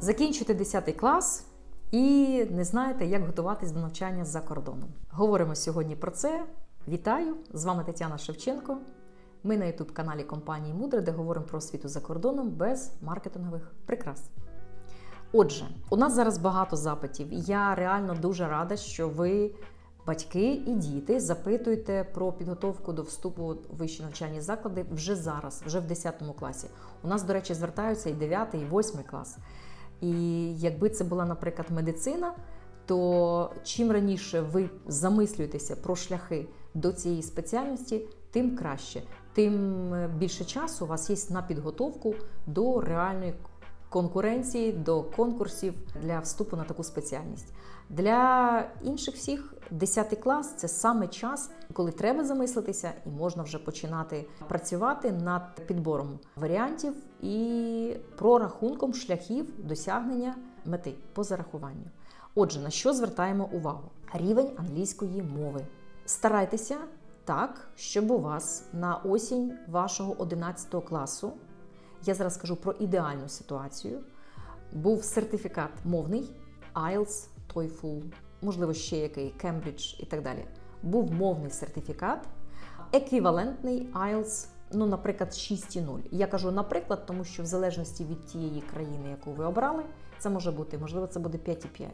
Закінчуєте 10 клас і не знаєте, як готуватись до навчання за кордоном. Говоримо сьогодні про це. Вітаю! З вами Тетяна Шевченко. Ми на youtube каналі компанії Мудре, де говоримо про освіту за кордоном без маркетингових прикрас. Отже, у нас зараз багато запитів. Я реально дуже рада, що ви, батьки і діти, запитуєте про підготовку до вступу в вищі навчальні заклади вже зараз, вже в 10 класі. У нас, до речі, звертаються і 9, і 8 клас. І якби це була, наприклад, медицина, то чим раніше ви замислюєтеся про шляхи до цієї спеціальності, тим краще, тим більше часу у вас є на підготовку до реальної конкуренції, до конкурсів для вступу на таку спеціальність. Для інших всіх 10 клас це саме час, коли треба замислитися, і можна вже починати працювати над підбором варіантів і прорахунком шляхів досягнення мети по зарахуванню. Отже, на що звертаємо увагу? Рівень англійської мови. Старайтеся так, щоб у вас на осінь вашого 11 класу, я зараз скажу про ідеальну ситуацію, був сертифікат мовний IELTS, TOEFL, можливо, ще який Cambridge і так далі. Був мовний сертифікат, еквівалентний IELTS, ну, наприклад, 6,0. Я кажу, наприклад, тому що в залежності від тієї країни, яку ви обрали, це може бути, можливо, це буде 5,5,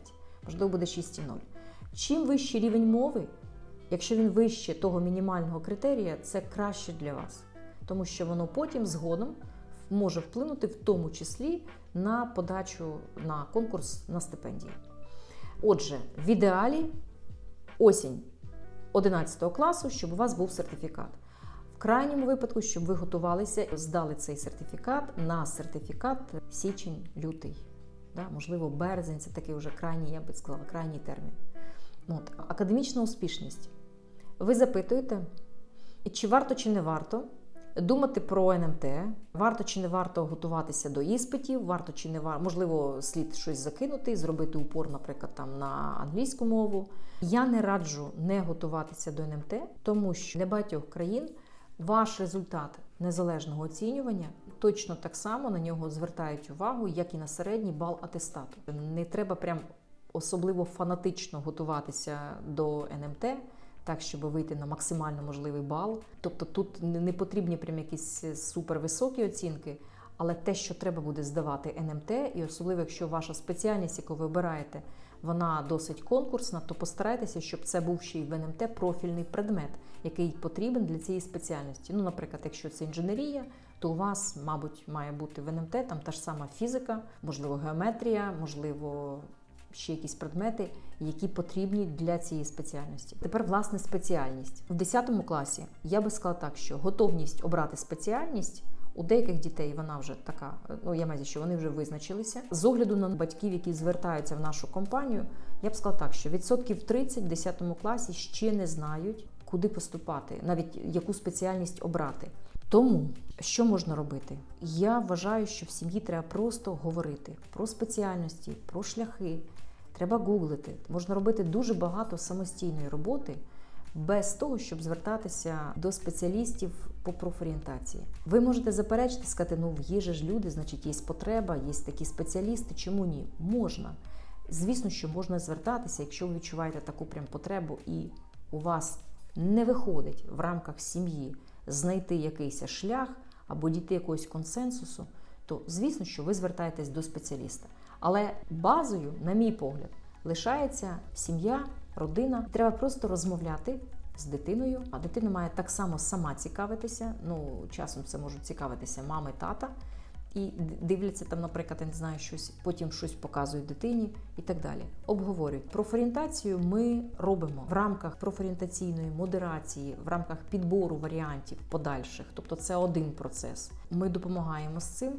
можливо, буде 6,0. Чим вищий рівень мови, якщо він вище того мінімального критерія, це краще для вас, тому що воно потім згодом може вплинути в тому числі на подачу на конкурс на стипендії. Отже, в ідеалі осінь 11 класу, щоб у вас був сертифікат. Крайньому випадку, щоб ви готувалися, здали цей сертифікат на сертифікат січень-лютий. Да, можливо, березень це такий вже крайній, я би сказала, крайній термін. От, Академічна успішність. Ви запитуєте, чи варто, чи не варто думати про НМТ, варто чи не варто готуватися до іспитів, варто чи не варто, можливо, слід щось закинути, зробити упор, наприклад, там на англійську мову. Я не раджу не готуватися до НМТ, тому що для багатьох країн ваш результат незалежного оцінювання точно так само на нього звертають увагу, як і на середній бал атестату. Не треба прям особливо фанатично готуватися до НМТ так, щоб вийти на максимально можливий бал. Тобто тут не потрібні прям якісь супервисокі оцінки, але те, що треба буде здавати НМТ, і особливо, якщо ваша спеціальність, яку ви обираєте, вона досить конкурсна, то постарайтеся, щоб це був ще й в НМТ профільний предмет, який потрібен для цієї спеціальності. Ну, наприклад, якщо це інженерія, то у вас, мабуть, має бути в НМТ там та ж сама фізика, можливо, геометрія, можливо ще якісь предмети, які потрібні для цієї спеціальності. Тепер власне спеціальність в 10 класі. Я би сказала так, що готовність обрати спеціальність. У деяких дітей вона вже така, ну я маю, що вони вже визначилися. З огляду на батьків, які звертаються в нашу компанію, я б сказала так, що відсотків 30 в 10 класі ще не знають, куди поступати, навіть яку спеціальність обрати. Тому що можна робити? Я вважаю, що в сім'ї треба просто говорити про спеціальності, про шляхи. Треба гуглити. Можна робити дуже багато самостійної роботи без того, щоб звертатися до спеціалістів по профорієнтації. Ви можете заперечити, сказати, ну в їжі ж люди, значить, є потреба, є такі спеціалісти. Чому ні? Можна. Звісно, що можна звертатися, якщо ви відчуваєте таку прям потребу, і у вас не виходить в рамках сім'ї знайти якийсь шлях або дійти якогось консенсусу, то звісно, що ви звертаєтесь до спеціаліста. Але базою, на мій погляд, лишається сім'я, родина. Треба просто розмовляти з дитиною. А дитина має так само сама цікавитися. Ну, часом це можуть цікавитися мами, тата. І дивляться там, наприклад, не знаю, щось, потім щось показують дитині і так далі. Обговорюють профорієнтацію. Ми робимо в рамках профорієнтаційної модерації, в рамках підбору варіантів подальших. Тобто, це один процес. Ми допомагаємо з цим.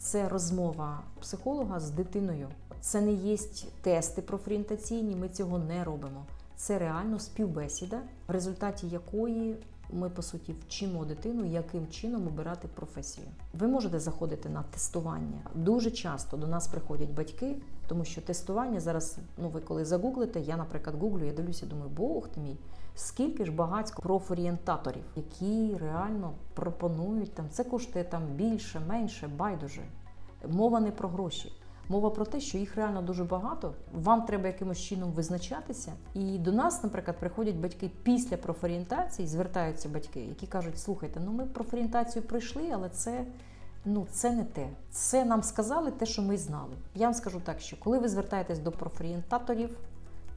Це розмова психолога з дитиною. Це не є тести профорієнтаційні, ми цього не робимо. Це реально співбесіда, в результаті якої ми по суті вчимо дитину, яким чином обирати професію. Ви можете заходити на тестування. Дуже часто до нас приходять батьки, тому що тестування зараз, ну ви коли загуглите, я, наприклад, гуглю, я дивлюся, думаю, Бог ти мій, скільки ж багатько профорієнтаторів, які реально пропонують там, це коштує там більше, менше, байдуже. Мова не про гроші. Мова про те, що їх реально дуже багато. Вам треба якимось чином визначатися. І до нас, наприклад, приходять батьки після профорієнтації, звертаються батьки, які кажуть: слухайте, ну ми профорієнтацію пройшли, але це. Ну, це не те. Це нам сказали те, що ми знали. Я вам скажу так, що коли ви звертаєтесь до профорієнтаторів,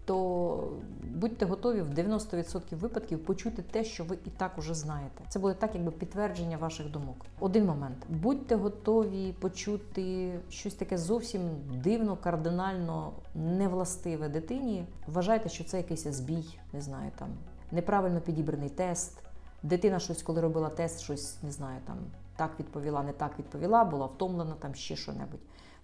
то будьте готові в 90% випадків почути те, що ви і так уже знаєте. Це буде так, якби підтвердження ваших думок. Один момент: будьте готові почути щось таке зовсім дивно, кардинально невластиве дитині. Вважайте, що це якийсь збій, не знаю, там неправильно підібраний тест. Дитина щось, коли робила тест, щось не знаю, там так відповіла, не так відповіла, була втомлена, там ще що-небудь.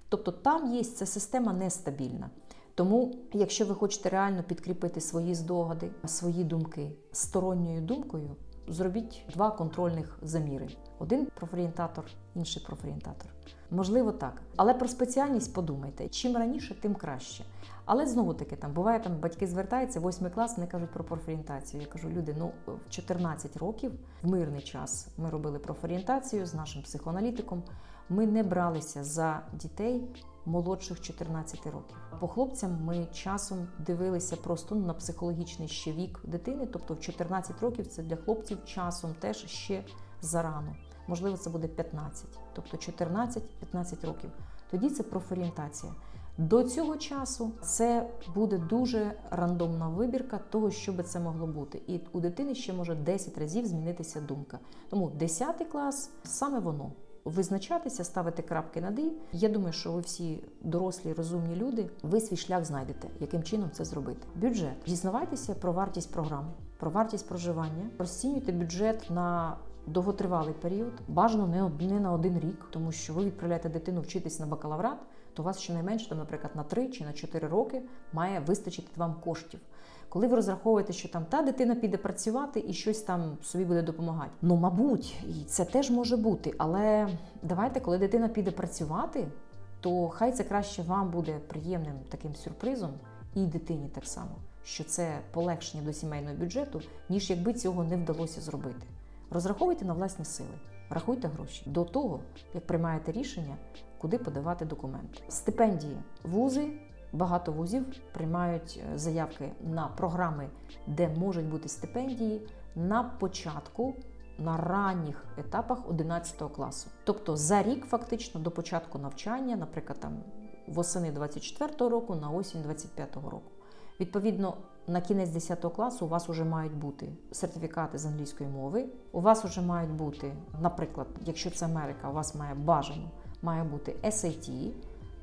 Тобто там є ця система нестабільна. Тому, якщо ви хочете реально підкріпити свої здогади, свої думки сторонньою думкою, зробіть два контрольних заміри: один профорієнтатор, інший профорієнтатор. Можливо, так. Але про спеціальність подумайте: чим раніше, тим краще. Але знову таки там буває, там батьки звертаються, восьмий клас, вони кажуть про профорієнтацію. Я кажу, люди, ну в 14 років, в мирний час, ми робили профорієнтацію з нашим психоаналітиком. Ми не бралися за дітей молодших 14 років. По хлопцям ми часом дивилися просто ну, на психологічний ще вік дитини, тобто в 14 років це для хлопців часом теж ще зарано. Можливо, це буде 15, тобто 14-15 років. Тоді це профорієнтація. До цього часу це буде дуже рандомна вибірка того, що би це могло бути. І у дитини ще може 10 разів змінитися думка. Тому 10 клас саме воно. Визначатися, ставити крапки над «і». Я думаю, що ви всі дорослі, розумні люди, ви свій шлях знайдете, яким чином це зробити. Бюджет. Дізнавайтеся про вартість програм, про вартість проживання, розцінюйте бюджет на довготривалий період, бажано не на один рік, тому що ви відправляєте дитину вчитись на бакалаврат, то у вас щонайменше, там, наприклад, на 3 чи на 4 роки має вистачити вам коштів. Коли ви розраховуєте, що там та дитина піде працювати і щось там собі буде допомагати. Ну, мабуть, і це теж може бути. Але давайте, коли дитина піде працювати, то хай це краще вам буде приємним таким сюрпризом, і дитині так само, що це полегшення до сімейного бюджету, ніж якби цього не вдалося зробити. Розраховуйте на власні сили, рахуйте гроші до того, як приймаєте рішення, куди подавати документи. Стипендії вузи. Багато вузів приймають е, заявки на програми, де можуть бути стипендії на початку, на ранніх етапах 11 класу. Тобто за рік, фактично, до початку навчання, наприклад, там восени 24 року на осінь 25 року. Відповідно, на кінець 10 класу у вас вже мають бути сертифікати з англійської мови. У вас вже мають бути, наприклад, якщо це Америка, у вас має бажано має бути SAT,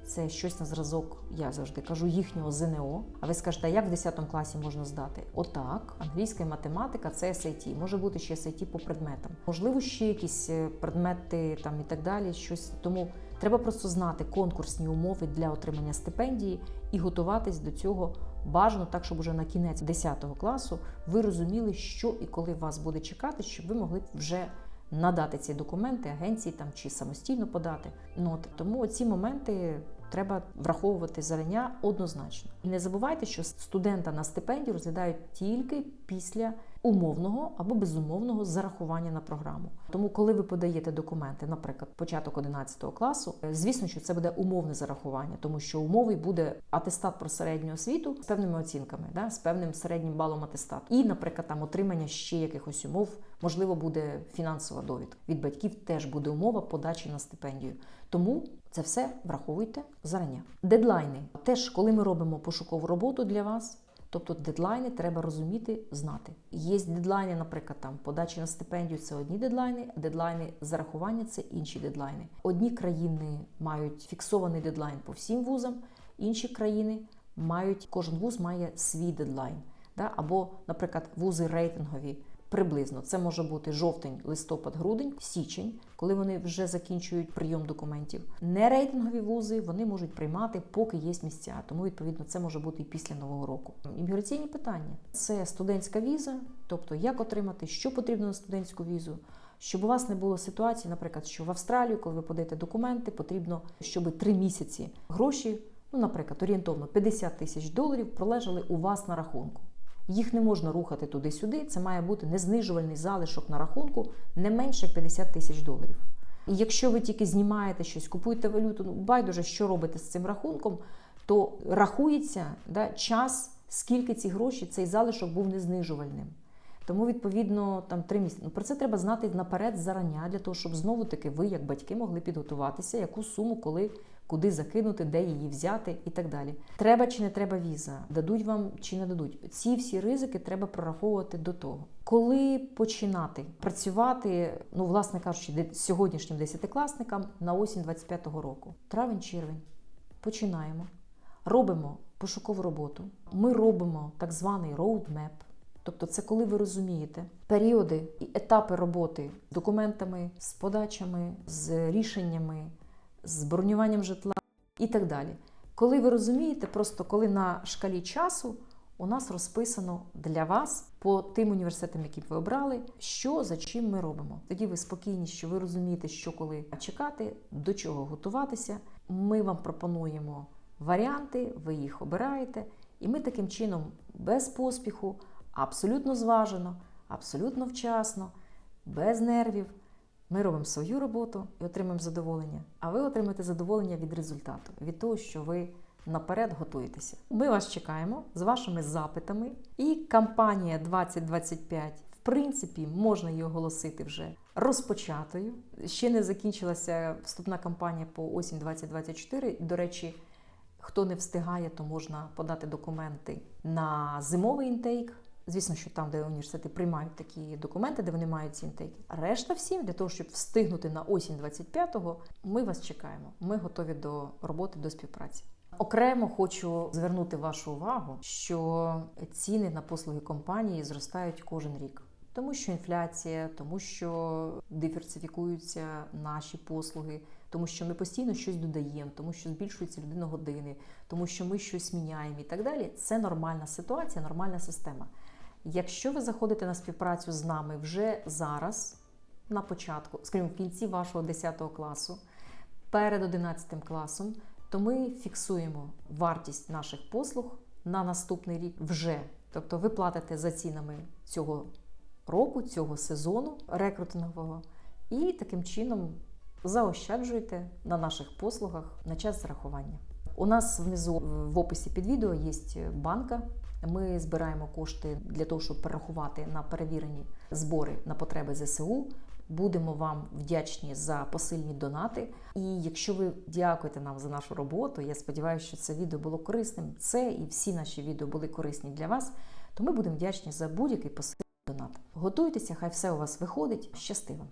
це щось на зразок, я завжди кажу, їхнього ЗНО. А ви скажете, як в 10 класі можна здати? Отак, англійська і математика це SAT. Може бути ще SAT по предметам. Можливо, ще якісь е, предмети там і так далі. Щось тому треба просто знати конкурсні умови для отримання стипендії і готуватись до цього бажано так, щоб уже на кінець 10 класу ви розуміли, що і коли вас буде чекати, щоб ви могли вже надати ці документи агенції там чи самостійно подати. Ну от тому ці моменти треба враховувати зарання однозначно. І не забувайте, що студента на стипендію розглядають тільки після умовного або безумовного зарахування на програму. Тому, коли ви подаєте документи, наприклад, початок 11 класу, е, звісно, що це буде умовне зарахування, тому що умовою буде атестат про середню освіту з певними оцінками, да, з певним середнім балом атестату. І, наприклад, там отримання ще якихось умов, можливо, буде фінансова довідка. Від батьків теж буде умова подачі на стипендію. Тому це все враховуйте зарання. Дедлайни теж, коли ми робимо пошукову роботу для вас. Тобто дедлайни треба розуміти, знати. Є дедлайни, наприклад, там подачі на стипендію це одні дедлайни, дедлайни зарахування це інші дедлайни. Одні країни мають фіксований дедлайн по всім вузам, інші країни мають, кожен вуз має свій дедлайн. Да? Або, наприклад, вузи рейтингові. Приблизно це може бути жовтень, листопад, грудень, січень, коли вони вже закінчують прийом документів. Нерейтингові вузи вони можуть приймати, поки є місця. Тому відповідно це може бути і після нового року. Імміграційні питання це студентська віза, тобто як отримати, що потрібно на студентську візу. Щоб у вас не було ситуації, наприклад, що в Австралію, коли ви подаєте документи, потрібно, щоб три місяці гроші, ну, наприклад, орієнтовно 50 тисяч доларів пролежали у вас на рахунку. Їх не можна рухати туди-сюди. Це має бути незнижувальний залишок на рахунку не менше 50 тисяч доларів. І якщо ви тільки знімаєте щось, купуєте валюту, ну байдуже, що робите з цим рахунком, то рахується да, час, скільки ці гроші, цей залишок був незнижувальним. Тому, відповідно, там три місяці. Ну, про це треба знати наперед зарання, для того, щоб знову таки ви, як батьки, могли підготуватися, яку суму, коли, куди закинути, де її взяти і так далі. Треба чи не треба віза, дадуть вам чи не дадуть. Ці всі ризики треба прораховувати до того. Коли починати працювати, ну, власне кажучи, сьогоднішнім десятикласникам на осінь 25-го року, травень-червень, починаємо. Робимо пошукову роботу. Ми робимо так званий roadmap. Тобто, це коли ви розумієте періоди і етапи роботи з документами, з подачами, з рішеннями, з бронюванням житла і так далі. Коли ви розумієте, просто коли на шкалі часу у нас розписано для вас по тим університетам, які ви обрали, що за чим ми робимо. Тоді ви спокійні, що ви розумієте, що коли чекати, до чого готуватися. Ми вам пропонуємо варіанти, ви їх обираєте, і ми таким чином без поспіху, абсолютно зважено, абсолютно вчасно, без нервів. Ми робимо свою роботу і отримуємо задоволення. А ви отримаєте задоволення від результату, від того, що ви наперед готуєтеся. Ми вас чекаємо з вашими запитами. І кампанія 2025, в принципі, можна її оголосити вже розпочатою. Ще не закінчилася вступна кампанія по осінь 2024. До речі, хто не встигає, то можна подати документи на зимовий інтейк. Звісно, що там, де університети приймають такі документи, де вони мають ці інтейки. Решта всім для того, щоб встигнути на осінь 25-го, ми вас чекаємо. Ми готові до роботи, до співпраці. Окремо хочу звернути вашу увагу, що ціни на послуги компанії зростають кожен рік. Тому що інфляція, тому що диверсифікуються наші послуги, тому що ми постійно щось додаємо, тому що збільшуються людиногодини, тому що ми щось міняємо і так далі. Це нормальна ситуація, нормальна система. Якщо ви заходите на співпрацю з нами вже зараз, на початку, скажімо, в кінці вашого 10 класу, перед 11 класом, то ми фіксуємо вартість наших послуг на наступний рік вже. Тобто ви платите за цінами цього року, цього сезону рекрутингового, і таким чином заощаджуєте на наших послугах на час зарахування. У нас внизу в описі під відео є банка. Ми збираємо кошти для того, щоб перерахувати на перевірені збори на потреби ЗСУ. Будемо вам вдячні за посильні донати. І якщо ви дякуєте нам за нашу роботу, я сподіваюся, що це відео було корисним. Це і всі наші відео були корисні для вас. То ми будемо вдячні за будь-який посильний донат. Готуйтеся, хай все у вас виходить. Щасти вам!